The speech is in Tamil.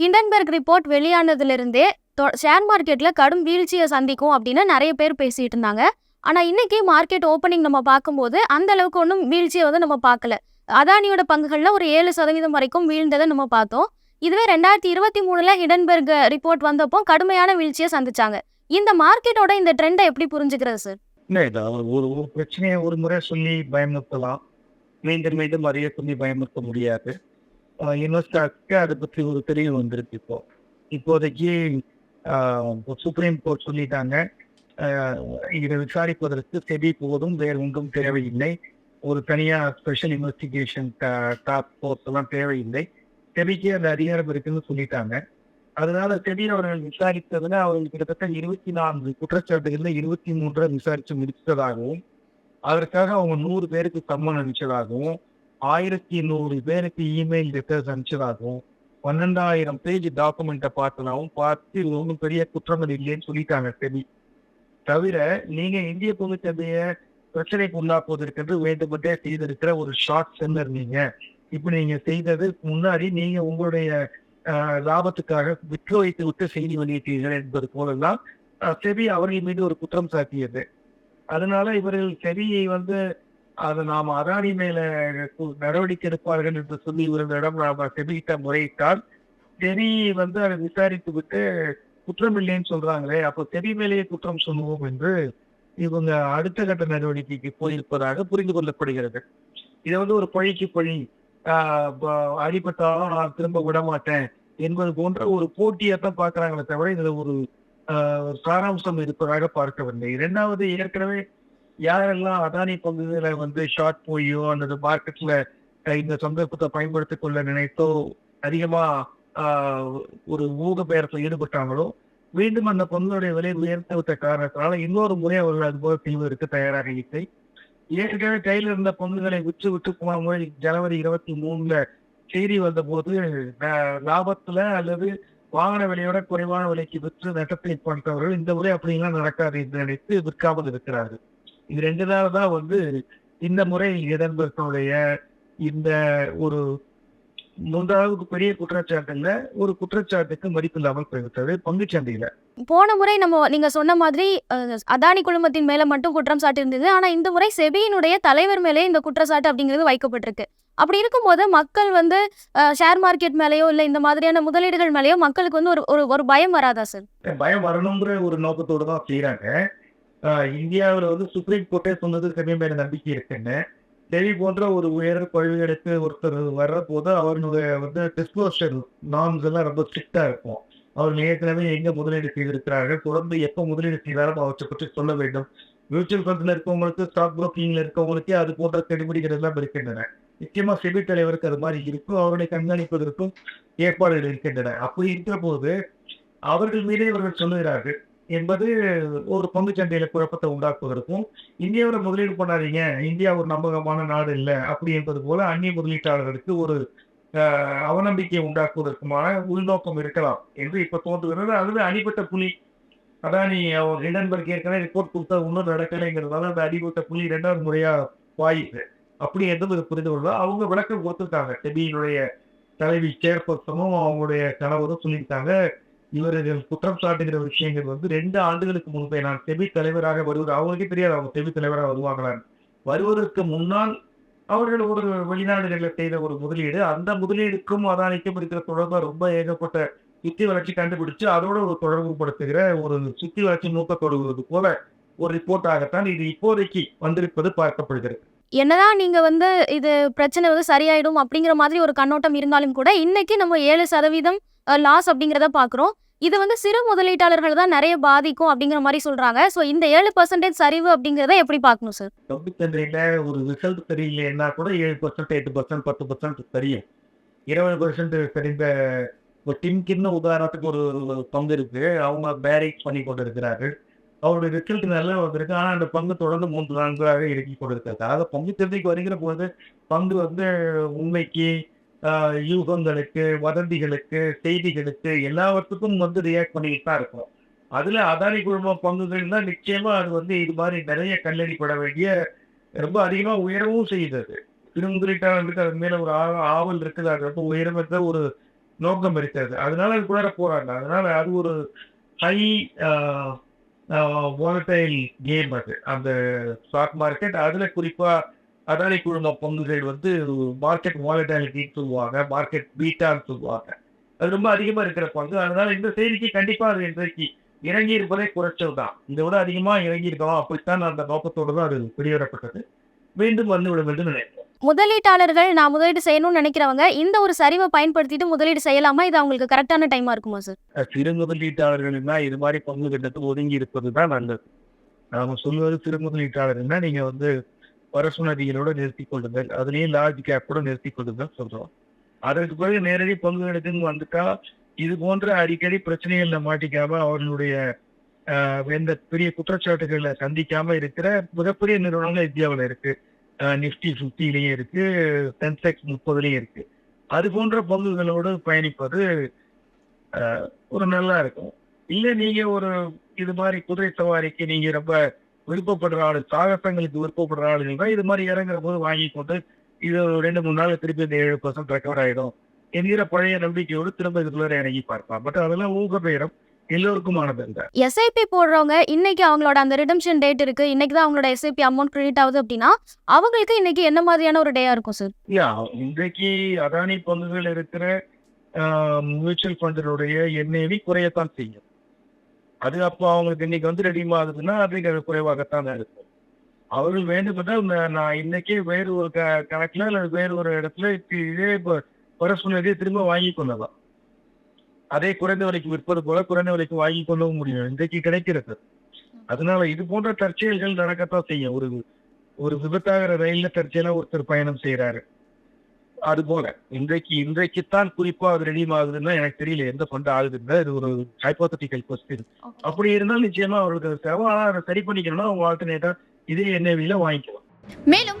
ஹிண்டன்பர்க் ரிப்போர்ட் வெளியானதுலேருந்தே ஷேர் மார்க்கெட்டில் கடும் வீழ்ச்சியை சந்திக்கும் அப்படின்னு நிறைய பேர் பேசிட்டு இருந்தாங்க. ஆனால் இன்றைக்கி மார்க்கெட் ஓப்பனிங் நம்ம பார்க்கும்போது அந்த அளவுக்கு ஒன்றும் வீழ்ச்சியை வந்து நம்ம பார்க்கல. அதானியோட பங்குகளில் ஒரு ஏழு சதவீதம் வரைக்கும் வீழ்ந்ததை நம்ம பார்த்தோம். இதுவே ரெண்டாயிரத்தி இருபத்தி மூணில் ஹிடன்பர்க் ரிப்போர்ட் வந்தப்போ கடுமையான வீழ்ச்சியை சந்திச்சாங்க. இந்த மார்க்கெட்டோட இந்த ட்ரெண்டை எப்படி புரிஞ்சுக்கிறது சார்? இல்லை ஒரு ஒரு பிரச்சனையை ஒரு முறை சொல்லி பயமுறுத்தலாம். மீண்டும் மீண்டும் அறிய சொல்லி பயமுறுத்த முடியாது. இன்வெஸ்டர்ஸ்க்கு அதை பற்றி ஒரு தெரிவு வந்திருக்கு இப்போ. இப்போதைக்கு சுப்ரீம் கோர்ட் சொல்லிட்டாங்க. ஆஹ் இதை விசாரிப்பதற்கு செபி போதும் வேறு ஒன்றும் தேவையில்லை. ஒரு தனியாக ஸ்பெஷல் இன்வெஸ்டிகேஷன் டாஸ்க் ஃபோர்ஸ் எல்லாம் தேவையில்லை. செபிக்கு அந்த அதிகாரம் இருக்குன்னு சொல்லிட்டாங்க. அதனால செபி அவர்கள் விசாரித்ததுல அவர்கள் கிட்டத்தட்ட இருபத்தி நான்கு குற்றச்சாட்டுகள்ல இருபத்தி மூன்றை விசாரிச்சு முடித்ததாகவும் அதற்காக அவங்க நூறு பேருக்கு சம்மன் அனுப்பிச்சதாகவும் ஆயிரத்தி நூறு பேருக்கு இமெயில் லெட்டர்ஸ் அனுப்பிச்சதாகவும் பன்னெண்டாயிரம் பேஜ் டாக்குமெண்ட்டை பார்த்ததாகவும் பார்த்து இது ஒன்றும் பெரிய குற்றங்கள் இல்லைன்னு சொல்லிட்டாங்க செபி தவிர நீங்க இந்திய பொதுச்சபைய பிரச்சனைக்கு உள்ளாக்குவதற்கென்று வேண்டுமென்றே செய்திருக்கிற ஒரு ஷார்ட் செல்லர் நீங்க. இப்ப நீங்க செய்தது முன்னாடி நீங்க உங்களுடைய லாபத்துக்காக விற்று வைத்து விட்டு செய்தி வெளியிட்டீர்கள் என்பது போலெல்லாம் செபி அவர்கள் மீது ஒரு குற்றம் சாட்டியது. அதனால இவர்கள் செபியை வந்து அதை நாம் அதானி மேல நடவடிக்கை எடுப்பார்கள் என்று சொல்லி இவர்களிடம் நாம் செபிகிட்ட முறையிட்டால் செவி வந்து அதை விசாரித்து விட்டு குற்றம் இல்லைன்னு சொல்றாங்களே அப்போ செவி மேலேயே குற்றம் சொல்லுவோம் என்று இவங்க அடுத்த கட்ட நடவடிக்கைக்கு போயிருப்பதாக புரிந்து கொள்ளப்படுகிறது. இதை வந்து ஒரு பழிக்கு பழி அடிபட்டாலும் நான் திரும்ப விட மாட்டேன் என்பது போன்ற ஒரு போட்டியத்தான் பார்க்கறாங்களே தவிர இதுல ஒரு சாராம்சம் இருப்பதாக பார்க்கவில்லை. இரண்டாவது ஏற்கனவே யாரெல்லாம் அதானி பங்குகளை வந்து ஷார்ட் போயோ அல்லது மார்க்கெட்ல இந்த சந்தர்ப்பத்தை பயன்படுத்திக் கொள்ள நினைத்தோ அதிகமா ஆஹ், ஒரு ஊக பெயரத்தில் ஈடுபட்டாங்களோ மீண்டும் அந்த பங்குடைய விலை உயர்த்த விட்ட காரணத்தினால இன்னொரு முறை அவர்கள் அது போல செய்வதற்கு தயாராக இல்லை. ஏற்கனவே கையில் இருந்த பங்குகளை விற்று விட்டு போன முறை ஜனவரி இருபத்தி மூணுல செய்தி வந்த போது லாபத்துல அல்லது வாகன விலையோட குறைவான விலைக்கு விற்று நட்டத்தை பார்த்தவர்கள் இந்த முறை அப்படிலாம் நடக்காது என்று நினைத்து விற்காமல் இருக்கிறார்கள். இது ரெண்டு நாள் தான் வந்து இந்த முறை எதன்பர்களுடைய இந்த ஒரு மூன்றாவது பெரிய குற்றச்சாட்டுல ஒரு குற்றச்சாட்டுக்கு மதிப்பு இல்லாமல் போய்விட்டது பங்குச் சந்தையில போன முறை நம்ம நீங்க சொன்ன மாதிரி அதானி குழுமத்தின் மேல மட்டும் குற்றம் சாட்டி இருந்தது ஆனா இந்த முறை செபியினுடைய தலைவர் மேலே இந்த குற்றச்சாட்டு அப்படிங்கிறது வைக்கப்பட்டிருக்கு. அப்படி இருக்கும்போது மக்கள் வந்து ஷேர் மார்க்கெட் மேலேயோ இல்ல இந்த மாதிரியான முதலீடுகள் மேலேயோ மக்களுக்கு வந்து ஒரு ஒரு ஒரு பயம் வராதா சார்? பயம் வரணுங்கிற ஒரு நோக்கத்தோடு தான் செய்யறாங்க இந்தியாவில் வந்து சுப்ரீம் கோர்ட்டே சொன்னது செமி நம்பிக்கை இருக்குன்னு. டெல்லி போன்ற ஒரு உயர் பழுவேடுக்கு ஒருத்தர் வர்ற போது அவர்களுடைய வந்து டிஸ்போசல் நார்ம்ஸ் எல்லாம் ரொம்ப ஸ்ட்ரிக்டா இருக்கும். அவர் ஏற்கனவே எங்க முதலீடு செய்திருக்கிறார்கள் தொடர்ந்து எப்போ முதலீடு செய்தாலும் அவற்றை பற்றி சொல்ல வேண்டும். மியூச்சுவல் ஃபண்ட்ல இருக்கவங்களுக்கு ஸ்டாக் புரோக்கிங்ல இருக்கவங்களுக்கே அது போன்ற கெடுபிடிகள் எல்லாம் இருக்கின்றன. நிச்சயமா செபி தலைவருக்கு அது மாதிரி இருக்கும். அவருடைய கண்காணிப்பதற்கும் ஏற்பாடுகள் இருக்கின்றன. அப்படி இருக்கிற போது அவர்கள் மீதே இவர்கள் சொல்லுகிறார்கள் என்பது ஒரு பங்கு சந்தையில குழப்பத்தை உண்டாக்குவதற்கும் இந்தியாவில் முதலீடு பண்ணாதீங்க இந்தியா ஒரு நம்பகமான நாடு இல்லை அப்படி என்பது போல அந்நிய முதலீட்டாளர்களுக்கு ஒரு அவநம்பிக்கையை உண்டாக்குவதற்குமான உள்நோக்கம் இருக்கலாம் என்று இப்ப தோன்றுகிறது. அதுவே அடிப்பட்ட புலி அதானி அவர் ரிடன்பர்க் ஏற்கனவே ரிப்போர்ட் கொடுத்தா இன்னும் நடக்கலைங்கிறதால அந்த அடிப்பட்ட புலி இரண்டாவது முறையா வாயுது அப்படி என்று புரிந்து கொள்ள அவங்க விளக்கம் கொடுத்துருக்காங்க. செபியினுடைய தலைவி சேர்பர்சனும் அவங்களுடைய கணவரும் சொல்லியிருக்காங்க. இவர்கள் குற்றம் சாட்டுகிற விஷயங்கள் வந்து ரெண்டு ஆண்டுகளுக்கு முன்பே நான் செபி தலைவராக வருவது அவங்களுக்கே தெரியாது அவங்க செபி தலைவராக வருவாங்களான்னு. வருவதற்கு முன்னால் அவர்கள் ஒரு வெளிநாடுகளில் செய்த ஒரு முதலீடு அந்த முதலீடுக்கும் அதானிக்கும் இருக்கிற தொடர்பாக ரொம்ப ஏகப்பட்ட சுத்தி வளர்ச்சி கண்டுபிடிச்சு அதோட ஒரு தொடர்பு படுத்துகிற ஒரு சுத்தி வளர்ச்சி நோக்கத்தோடு போல ஒரு ரிப்போர்ட் ஆகத்தான் இது இப்போதைக்கு வந்திருப்பது பார்க்கப்படுகிறது. என்னதான் நீங்க வந்து இது பிரச்சனை வந்து சரியாயிடும் அப்படிங்கிற மாதிரி ஒரு கண்ணோட்டம் இருந்தாலும் கூட இன்னைக்கு நம்ம ஏழு சதவீதம் லாஸ் அப்படிங்கிறத பாக்குறோம். இது வந்து சிறு முதலீட்டாளர்கள் தான் நிறைய பாதிக்கும் அப்படிங்கிற மாதிரி சொல்றாங்க. ஸோ இந்த ஏழு பர்சன்டேஜ் சரிவு அப்படிங்கிறத எப்படி பார்க்கணும் சார் கம்பி ஒரு ரிசல்ட் தெரியலன்னா கூட ஏழு பர்சன்ட் எட்டு பர்சன்ட் பத்து பர்சன்ட் தெரியும். இருபது பர்சன்ட் தெரிந்த ஒரு டிம்கின்னு உதாரணத்துக்கு ஒரு ஒரு பங்கு இருக்கு. அவங்க பேரிக் பண்ணி கொண்டு இருக்கிறார்கள் அவருடைய ரிசல்ட் நல்லா வந்திருக்கு. ஆனா அந்த பங்கு தொடர்ந்து மூன்று நான்காக இறக்கி கொண்டிருக்கிறது. அதாவது பங்கு சந்தைக்கு வருகிற போது பங்கு வந்து உண்மைக்கு யூகங்களுக்கு வதந்திகளுக்கு செய்திகளுக்கு எல்லாவற்றுக்கும் வந்து ரியாக்ட் பண்ணிட்டு தான் இருக்கும். அதுல அதானி குழும பங்குகள் தான் நிச்சயமா அது வந்து இது மாதிரி நிறைய கல்லடிப்பட வேண்டிய ரொம்ப அதிகமா உயரவும் செய்யுது அது சிறு அது மேல ஒரு ஆவல் இருக்குது. அது ரொம்ப உயரமற்ற ஒரு நோக்கம் இருக்கிறது. அதனால கூட போறாங்க அதனால அது ஒரு ஹை வாலட்டைல் கேம் அது. அந்த ஸ்டாக் மார்க்கெட் அதில் குறிப்பாக அதானி குழும பங்குகள் வந்து மார்க்கெட் வாலட்டாலிட்டின்னு சொல்லுவாங்க மார்க்கெட் பீட்டான்னு சொல்லுவாங்க. அது ரொம்ப அதிகமாக இருக்கிற பங்கு. அதனால இந்த செய்திக்கு கண்டிப்பாக அது இன்றைக்கு இறங்கி இருப்பதே குறைச்சல் தான் இதை விட அதிகமாக இறங்கி இருக்கலாம் அப்படித்தான் அந்த நோக்கத்தோடு தான் அது வெளியேறப்பட்டது மீண்டும் வந்து விடும் என்று நினைக்கிறேன். முதலீட்டாளர்கள் நான் முதலீடு செய்யணும்னு நினைக்கிறவங்க இந்த ஒரு சரிவை பயன்படுத்திட்டு முதலீடு செய்யலாமா? இது அவங்களுக்கு கரெக்டான டைமா இருக்குமா சார் சிறு முதலீட்டாளர்கள்னா இது மாதிரி பங்கு திட்டத்தை ஒதுங்கி இருப்பது தான் நல்லது. நாம சொல்வது சிறு முதலீட்டாளர்கள்னா நீங்க வந்து வருஷ நிறுத்தி கொள்ளுங்கள். அதுலயும் லார்ஜ் கேப் கூட நிறுத்தி கொள்ளுங்கள் சொல்றோம். அதற்கு பிறகு நேரடி பங்கு எடுத்துன்னு வந்துட்டா இது போன்ற அடிக்கடி பிரச்சனைகள்ல மாட்டிக்காம அவர்களுடைய எந்த பெரிய குற்றச்சாட்டுகளை சந்திக்காம இருக்கிற மிகப்பெரிய நிறுவனங்கள் இந்தியாவில் இருக்கு. நிஃப்டி ஃபிஃப்டிலையும் இருக்கு சென்செக்ஸ் முப்பதுலையும் இருக்கு. அது போன்ற பங்குகளோடு பயணிப்பது ஒரு நல்லா இருக்கும். இல்லை நீங்க ஒரு இது மாதிரி குதிரை சவாரிக்கு நீங்க ரொம்ப விருப்பப்படுற ஆளு சாகசங்களுக்கு விருப்பப்படுற ஆளுங்க இது மாதிரி இறங்குற போது வாங்கி கொண்டு இது ரெண்டு மூணு நாள் திருப்பி இந்த ஏழு பர்சன்ட் ரெக்கவர் ஆகிடும் என்கிற பழைய நம்பிக்கையோடு திரும்ப இதுக்குள்ள இறங்கி பார்ப்பான் பட் அதெல்லாம் ஊக பேரம் எல்லோருக்குமானது இல்லை எஸ்ஐபி போடுறவங்க இன்னைக்கு அவங்களோட அந்த ரிடம்ஷன் டேட் இருக்கு. இன்னைக்கு தான் அவங்களோட எஸ்ஐபி அமௌண்ட் கிரெடிட் ஆகுது அப்படின்னா அவங்களுக்கு இன்னைக்கு என்ன மாதிரியான ஒரு டேயா இருக்கும் சார் யா இன்றைக்கு அதானி பங்குகள் இருக்கிற மியூச்சுவல் ஃபண்டினுடைய என்ஏவி குறையத்தான் செய்யும். அது அப்போ அவங்களுக்கு இன்னைக்கு வந்து ரெடி ஆகுதுன்னா அது குறைவாகத்தான் இருக்கும். அவர்கள் வேண்டுமென்றால் நான் இன்னைக்கே வேறு ஒரு க கணக்குல அல்லது வேறு ஒரு இடத்துல இப்ப இதே ப- பரசுனதை திரும்ப வாங்கி கொள்ளலாம். அதே குறைந்த விலைக்கு விற்பது போல குறைந்த விலைக்கு வாங்கி கொள்ளவும் முடியும். இன்றைக்கு கிடைக்கிறது. அதனால இது போன்ற தற்செயல்கள் நடக்கத்தான் செய்யும். ஒரு ஒரு விபத்தாகிற ரயில்ல தற்செயலா ஒருத்தர் பயணம் செய்யறாரு அது போல இன்றைக்கு இன்றைக்குத்தான் குறிப்பா அது ரெடி ஆகுதுன்னா எனக்கு தெரியல எந்த ஃபண்ட் ஆகுதுன்னு இது ஒரு ஹைப்போதட்டிக்கல் கொஸ்டின் அப்படி இருந்தால் நிச்சயமா அவருக்கு அது தேவை ஆனா அதை சரி பண்ணிக்கணும்னா அவங்க ஆல்டர்னேட்டா இதே என்ஏவில வாங்கிக்கலாம். மேலும்